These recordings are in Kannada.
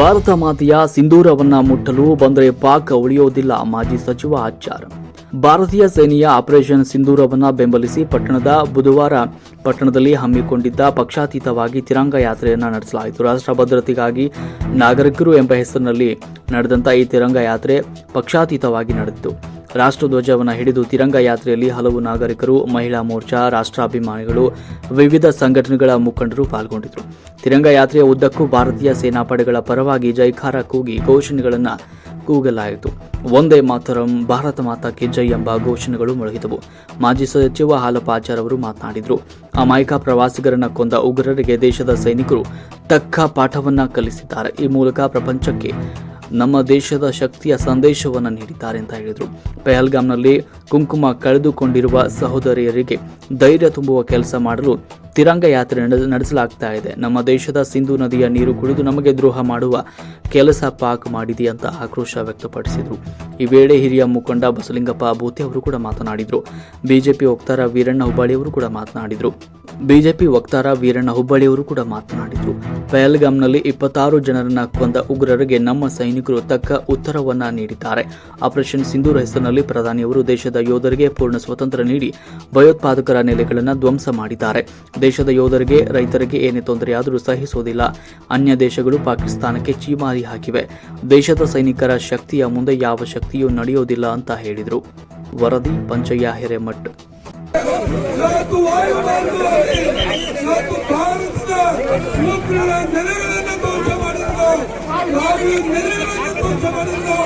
ಭಾರತ ಮಾತೆಯ ಸಿಂಧೂರವನ್ನ ಮುಟ್ಟಲು ಬಂದರೆ ಪಾಕ್ ಉಳಿಯೋದಿಲ್ಲ, ಮಾಜಿ ಸಚಿವ ಆಚಾರ್ ಭಾರತೀಯ ಸೇನೆಯ ಆಪರೇಷನ್ ಸಿಂಧೂರವನ್ನ ಬೆಂಬಲಿಸಿ ಪಟ್ಟಣದ ಬುಧವಾರ ಪಟ್ಟಣದಲ್ಲಿ ಹಮ್ಮಿಕೊಂಡಿದ್ದ ಪಕ್ಷಾತೀತವಾಗಿ ತಿರಂಗ ಯಾತ್ರೆಯನ್ನು ನಡೆಸಲಾಯಿತು. ರಾಷ್ಟ್ರ ಭದ್ರತೆಗಾಗಿ ನಾಗರಿಕರು ಎಂಬ ಹೆಸರಿನಲ್ಲಿ ನಡೆದಂತಹ ಈ ತಿರಂಗ ಯಾತ್ರೆ ಪಕ್ಷಾತೀತವಾಗಿ ನಡೆದಿತು ರಾಷ್ಟ್ರಧ್ವಜವನ್ನು ಹಿಡಿದು ತಿರಂಗ ಯಾತ್ರೆಯಲ್ಲಿ ಹಲವು ನಾಗರಿಕರು, ಮಹಿಳಾ ಮೋರ್ಚಾ, ರಾಷ್ಟ್ರಾಭಿಮಾನಿಗಳು, ವಿವಿಧ ಸಂಘಟನೆಗಳ ಮುಖಂಡರು ಪಾಲ್ಗೊಂಡಿದ್ದರು. ತಿರಂಗ ಯಾತ್ರೆಯ ಉದ್ದಕ್ಕೂ ಭಾರತೀಯ ಸೇನಾಪಡೆಗಳ ಪರವಾಗಿ ಜೈಕಾರ ಕೂಗಿ ಘೋಷಣೆಗಳನ್ನು ಕೂಗಲಾಯಿತು. ಒಂದೇ ಮಾತರಂ, ಭಾರತ ಮಾತಾ ಕಿ ಜೈ ಎಂಬ ಘೋಷಣೆಗಳು ಮೊಳಗಿದವು. ಮಾಜಿ ಸಚಿವ ಹಾಲಪ್ಪ ಆಚಾರ್ ಅವರು ಮಾತನಾಡಿದರು. ಅಮಾಯಕ ಪ್ರವಾಸಿಗರನ್ನ ಕೊಂದ ಉಗ್ರರಿಗೆ ದೇಶದ ಸೈನಿಕರು ತಕ್ಕ ಪಾಠವನ್ನ ಕಲಿಸಿದ್ದಾರೆ. ಈ ಮೂಲಕ ಪ್ರಪಂಚಕ್ಕೆ ನಮ್ಮ ದೇಶದ ಶಕ್ತಿಯ ಸಂದೇಶವನ್ನು ನೀಡಿದ್ದಾರೆ ಅಂತ ಹೇಳಿದರು. ಪೆಹಲ್ಗಾಮ್ನಲ್ಲಿ ಕುಂಕುಮ ಕಳೆದುಕೊಂಡಿರುವ ಸಹೋದರಿಯರಿಗೆ ಧೈರ್ಯ ತುಂಬುವ ಕೆಲಸ ಮಾಡಲು ತಿರಂಗ ಯಾತ್ರೆ ನಡೆ- ನಡೆಸಲಾಗ್ತಾ ಇದೆ. ನಮ್ಮ ದೇಶದ ಸಿಂಧು ನದಿಯ ನೀರು ಕುಡಿದು ನಮಗೆ ದ್ರೋಹ ಮಾಡುವ ಕೆಲಸ ಪಾಕ್ ಮಾಡಿದೆ ಅಂತ ಆಕ್ರೋಶ ವ್ಯಕ್ತಪಡಿಸಿದರು. ಈ ವೇಳೆ ಹಿರಿಯ ಮುಖಂಡ ಬಸಲಿಂಗಪ್ಪ ಭೂತಿ ಅವರು ಕೂಡ ಮಾತನಾಡಿದರು. ಬಿಜೆಪಿ ವಕ್ತಾರ ವೀರಣ್ಣ ಹುಬ್ಬಳ್ಳಿ ಅವರು ಕೂಡ ಮಾತನಾಡಿದರು. ಬಿಜೆಪಿ ವಕ್ತಾರ ವೀರಣ್ಣ ಹುಬ್ಬಳ್ಳಿಯವರು ಕೂಡ ಮಾತನಾಡಿದರು. ಪಹಲ್ಗಾಮ್ನಲ್ಲಿ ಇಪ್ಪತ್ತಾರು ಜನರನ್ನ ಕೊಂದ ಉಗ್ರರಿಗೆ ನಮ್ಮ ಸೈನಿಕರು ತಕ್ಕ ಉತ್ತರವನ್ನ ನೀಡಿದ್ದಾರೆ. ಆಪರೇಷನ್ ಸಿಂಧೂರ ಹೆಸರಿನಲ್ಲಿ ಪ್ರಧಾನಿಯವರು ದೇಶದ ಯೋಧರಿಗೆ ಪೂರ್ಣ ಸ್ವಾತಂತ್ರ್ಯ ನೀಡಿ ಭಯೋತ್ಪಾದಕರ ನೆಲೆಗಳನ್ನು ಧ್ವಂಸ ಮಾಡಿದ್ದಾರೆ. ದೇಶದ ಯೋಧರಿಗೆ, ರೈತರಿಗೆ ಏನೇ ತೊಂದರೆಯಾದರೂ ಸಹಿಸುವುದಿಲ್ಲ ಅನ್ಯ ದೇಶಗಳು ಪಾಕಿಸ್ತಾನಕ್ಕೆ ಚೀಮಾರಿ ಹಾಕಿವೆ. ದೇಶದ ಸೈನಿಕರ ಶಕ್ತಿಯ ಮುಂದೆ ಯಾವ ಶಕ್ತಿಯೂ ನಡೆಯೋದಿಲ್ಲ ಅಂತ ಹೇಳಿದರು. ವರದಿ ಪಂಚಯ್ಯ ಹಿರೇಮಠ್. ಇವತ್ತು ವಾಯುಮಾರ್ಗದಲ್ಲಿ ಇವತ್ತು ಭಾರತದ ಯುವಕರ ನೆಲೆಗಳನ್ನು ಧ್ವಂಸ ಮಾಡಿದ್ರು ನೆಲೆಗಳನ್ನು ಧ್ವಂಸ ಮಾಡಿದ್ರು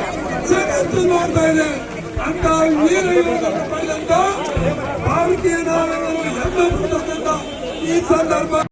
ಜಗತ್ತು ನೋಡ್ತಾ ಇದೆ. ಅಂತ ವೀರ ಪಡೆದಂತ ಭಾರತೀಯ ನಾಯಕರು ಪಡುತ್ತಂತ ಈ ಸಂದರ್ಭ.